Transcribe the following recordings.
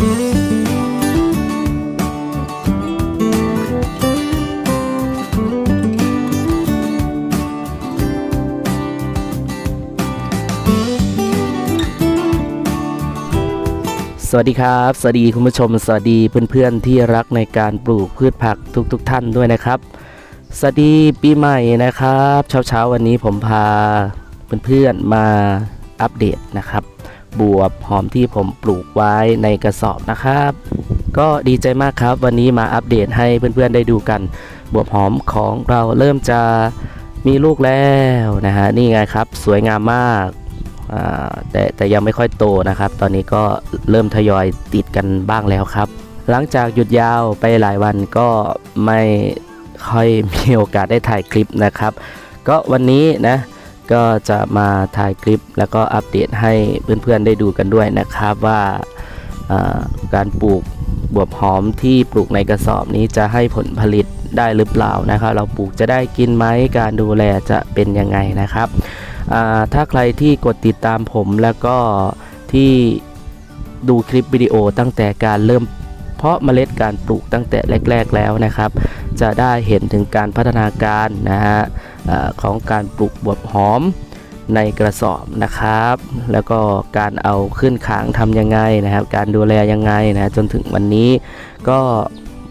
สวัสดีครับ สวัสดีคุณผู้ชม สวัสดีเพื่อนๆที่รักในการปลูกพืชผักทุกๆทท่านด้วยนะครับ สวัสดีปีใหม่นะครับ เช้าๆวันนี้ผมพาเพื่อนๆมาอัปเดตนะครับ บวบหอมที่ผมปลูกไว้ในกระสอบนะครับ ก็ดีใจมากครับ วันนี้มาอัปเดตให้เพื่อนๆได้ดูกัน บวบหอมของเราเริ่มจะมีลูกแล้วนะฮะนี่ไงครับ สวยงามมากแต่แต่ยังไม่ค่อยโตนะครับ ตอนนี้ก็เริ่มทยอยติดกันบ้างแล้วครับ หลังจากหยุดยาวไปหลายวันก็ไม่ค่อยมีโอกาสได้ถ่ายคลิปนะครับ ก็วันนี้นะ ก็จะมาถ่ายคลิปแล้วก็อัปเดตให้เพื่อนๆได้ดูกันด้วยนะครับว่าการปลูกบวบหอมที่ปลูกในกระสอบนี้จะให้ผลผลิตได้หรือเปล่านะครับ เราปลูกจะได้กินไหมการดูแลจะเป็นยังไงนะครับถ้าใครที่กดติดตามผมแล้วก็ที่ดูคลิปวิดีโอตั้งแต่การเริ่มเพาะเมล็ดการปลูกตั้งแต่แรก ๆ แล้วนะครับ จะได้เห็นถึงการพัฒนาการนะฮะของการปลูกบวบหอมในกระสอบนะครับ แล้วก็การเอาขึ้นขางทำยังไงนะครับ การดูแลยังไงนะจนถึงวันนี้ก็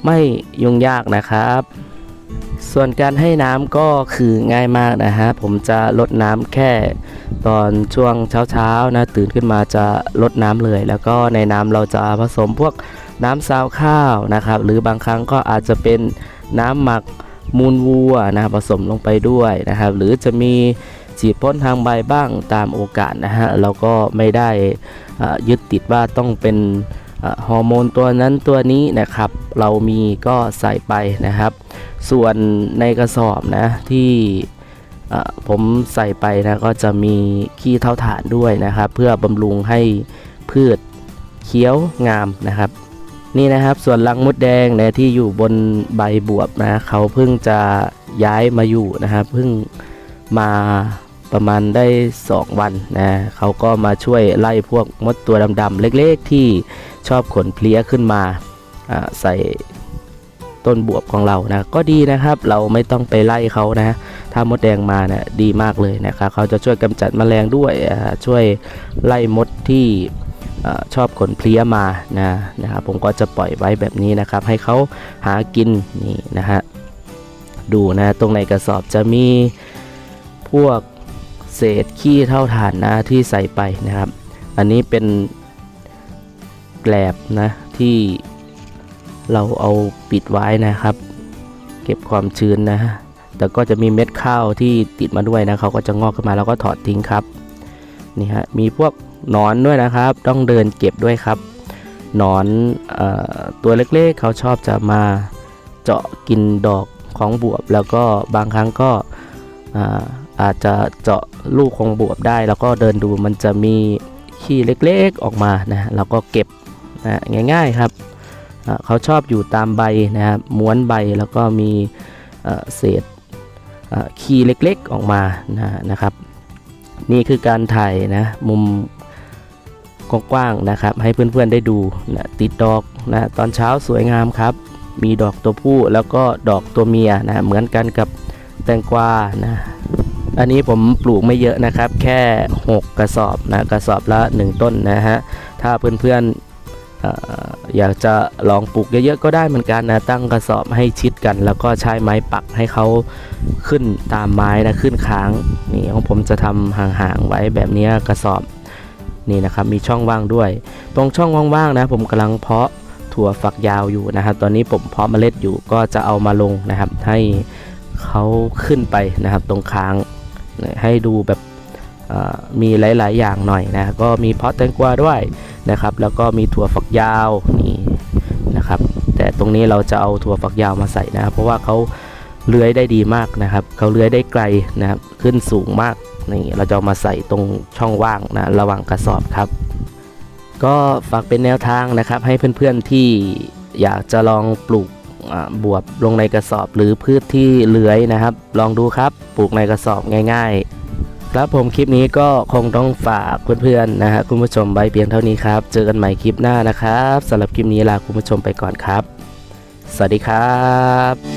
ไม่ยุ่งยากนะครับ ส่วนการให้น้ำก็คือง่ายมากนะฮะผมจะลดน้ำแค่ตอนช่วงเช้าๆนะตื่นขึ้นมาจะลดน้ำเลย แล้วก็ในน้ำเราจะผสมพวกน้ำซาวข้าวนะครับ หรือบางครั้งก็อาจจะเป็น น้ำหมักมูลวัวนะครับผสมลงไปด้วยนะครับ หรือจะมีฉีดพ่นทางใบบ้างตามโอกาสนะฮะเราก็ไม่ได้ยึดติดว่าต้องเป็นฮอร์โมนตัวนั้นตัวนี้นะครับ เรามีก็ใส่ไปนะครับ ส่วนในกระสอบนะที่ผมใส่ไปนะก็จะมีขี้เท่าฐานด้วยนะครับ เพื่อบำรุงให้พืชเขียวงามนะครับ นี่นะครับส่วนรังมดแดงนะที่อยู่บนใบบวบนะเขาเพิ่งจะย้ายมาอยู่นะครับเพิ่งมาประมาณได้ 2 วันนะเขาก็มาช่วยไล่พวกมดตัวดำๆเล็กๆ ที่ชอบขนเพลี้ยขึ้นมาใส่ต้นบวบของเรานะก็ดีนะครับเราไม่ต้องไปไล่เขานะถ้ามดแดงมานะดีมากเลยนะครับเขาจะช่วยกำจัดแมลงด้วยช่วยไล่มดที่ อชอบขนเพลี้ยมานะนะครับผมก็จะปล่อยไว้แบบนี้นะครับ ให้เขาหากินนี่นะฮะดูนะตรงในกระสอบจะมีพวกเศษขี้เท่าฐานนะที่ใส่ไปนะครับ อันนี้เป็นแกลบนะที่เราเอาปิดไว้นะครับ เก็บความชื้นนะแต่ก็จะมีเม็ดข้าวที่ติดมาด้วยนะเขาก็จะงอกขึ้นมาแล้วก็ถอดทิ้งครับนี่ฮะมีพวก หนอนด้วยนะครับ ต้องเดินเก็บด้วยครับ หนอนอตัวเล็กๆ เขาชอบจะมาเจาะกินดอกของบวบ แล้วก็บางครั้งก็อาอาจจะเจาะลูกของบวบได้ แล้วก็เดินดูมันจะมีขี้เล็กๆออกมานะเราก็เก็บนะง่ายๆครับ เขาชอบอยู่ตามใบนะครับม้วนใบแล้วก็มีเศษขี้เล็กๆออกมานะครับ นี่คือการถ่ายนะมุม กว้างๆนะครับ ให้เพื่อนๆได้ดูนะติดดอกนะตอนเช้าสวยงามครับ มีดอกตัวผู้แล้วก็ดอกตัวเมียนะเหมือนกันกับแตงกวานะอันนี้ผมปลูกไม่เยอะนะครับ แค่ 6 กระสอบนะกระสอบละ 1 ต้นนะฮะถ้าเพื่อนๆออยากจะลองปลูกเยอะๆก็ได้เหมือนกันนะตั้งกระสอบให้ชิดกัน แล้วก็ใช้ไม้ปักให้เขาขึ้นตามไม้นะขึ้นค้างนี่ของผมจะทำห่างๆไว้แบบนี้กระสอบ นี่นะครับมีช่องว่างด้วย ตรงช่องว่างๆนะผมกำลังเพาะถั่วฝักยาวอยู่นะครับ ตอนนี้ผมเพาะเมล็ดอยู่ก็จะเอามาลงนะครับ ให้เขาขึ้นไปนะครับ ตรงค้างให้ดูแบบมีหลาย ๆ อย่างหน่อยนะก็มีเพาะแตงกวาด้วยนะครับ แล้วก็มีถั่วฝักยาวนี่นะครับ แต่ตรงนี้เราจะเอาถั่วฝักยาวมาใส่นะครับเพราะว่าเขา เลื้อยได้ดีมากนะครับเขาเลื้อยได้ไกลนะครับขึ้นสูงมากนี่เราจะามาใส่ตรงช่องว่างนะระหว่างกระสอบครับ ก็ฝากเป็นแนวทางนะครับ ให้เพื่อนๆที่อยากจะลองปลูกบวบลงในกระสอบหรือพืชที่เลื้อยนะครับ ลองดูครับปลูกในกระสอบง่าย ๆ ครับผมคลิปนี้ก็คงต้องฝากเพื่อนๆนะฮะคุณผู้ชมไว้เพียงเท่านี้ครับ เจอกันใหม่คลิปหน้านะครับสำหรับคลิปนี้ลาคุณผู้ชมไปก่อนครับ สวัสดีครับ